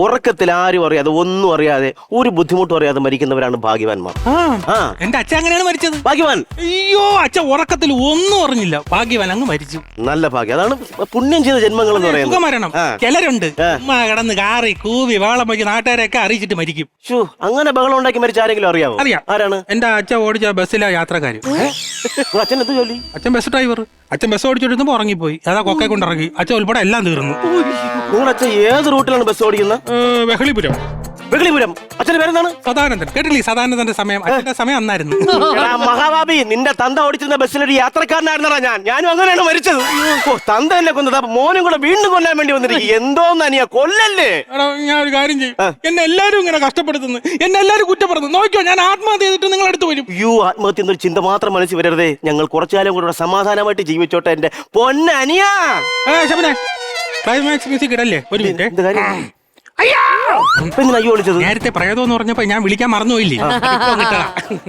ഉറക്കത്തിൽ ആരും അറിയാതെ ഒന്നും അറിയാതെ ഒരു ബുദ്ധിമുട്ടും അറിയാതെ മരിക്കുന്നവരാണ് ഭാഗ്യവാന്മാർ. ആ എന്റെ അച്ഛൻ അങ്ങനെയാണ് മരിച്ചത്. ഭാഗ്യവാൻ. അയ്യോ അച്ഛൻ ഉറക്കത്തിൽ ഒന്നും അറിഞ്ഞില്ല. ഭാഗ്യവാൻ അങ്ങ് മരിച്ചു. നല്ല ഭാഗ്യം. അതാണ് പുണ്യം ചെയ്ത ജന്മങ്ങൾ എന്ന് പറയുന്നത്. സുഖമരണം. ആ. ചിലരുണ്ട്. ഉമ്മ കിടന്ന് കാറി കൂവി വാളം വയ്ക്ക് നാട്ടുകാരെയൊക്കെ അറിയിച്ചിട്ട് മരിക്കും. ശ്ശോ, അങ്ങനെ ബഹളം ഉണ്ടാക്കി മരിച്ച ആരെങ്കിലും അറിയാവോ? അറിയാം. ആരാണ്? എന്റെ അച്ഛൻ ഓടിച്ച ബസ്സിലെ യാത്രക്കാര്. നിങ്ങളെ അച്ഛൻ എന്ത് ജോലി? അച്ഛൻ ബസ് ഡ്രൈവർ. അച്ഛൻ ബസ് ഓടിച്ചോണ്ടിരുന്നപ്പോ ഉറങ്ങിപ്പോയി. അതാ കൊക്കെ കൊണ്ടിറങ്ങി. അച്ഛൻ ഉൾപ്പെടെ എല്ലാം തീർന്നു. നിങ്ങളുടെ അച്ഛൻ ഏത് റൂട്ടിലാണ് ബസ് ഓടിക്കുന്നത്? വെഹളിപുരം. വെളിപുരം അച്ഛന്റെ പേരെന്താണ്? സദാനന്ദൻ. കേട്ടില്ലേ സദാനന്ദന്റെ സമയം? അച്ഛന്റെ സമയം അന്നായിരുന്നു. എടാ, മഹാബാബി നിന്റെ തന്ത ഓടിച്ചിരുന്ന ബസ്സിലൊരു യാത്രക്കാരനായിരുന്നടാ ഞാൻ. ഞാനും അങ്ങനെയാണ് മരിച്ചത്. ഓ, തന്ത എന്നെ കൊന്നത്. അപ്പൊ മോനും കൂടെ വീണ്ടും കൊല്ലാൻ വേണ്ടി വന്നിരിക്കും എന്തോന്ന് അനിയ കൊല്ലല്ലേ? എടാ ഞാൻ ഒരു കാര്യം ചെയ്യും. എന്നെ എല്ലാരും ഇങ്ങനെ കഷ്ടപ്പെടുത്തുന്നു. എന്നെ എല്ലാരും കുറ്റപ്പെടുന്നു നോക്കിയോ ഞാൻ ആത്മഹത്യ ചെയ്തിട്ട് നിങ്ങൾ അടുത്ത് വരും. യു ആത്മഹത്യ എന്നൊരു ചിന്ത മാത്രം മനസ്സിൽ വരരുതേ. ഞങ്ങൾ കുറച്ചാലും കൂടെ സമാധാനമായിട്ട് ജീവിച്ചോട്ടെ എന്റെ പൊന്നനിയാ. ഏ ശബനെ. Climax music ഇടല്ലേ? ഒരു മിനിറ്റ് എന്ത് കാര്യം? ഇപ്പൊ എന്തിനാ അയ്യോ വിളിച്ചത്? നേരത്തെ പ്രേതം എന്ന് പറഞ്ഞപ്പോ ഞാൻ വിളിക്കാൻ മറന്നുപോയില്ലേ? ഇപ്പൊ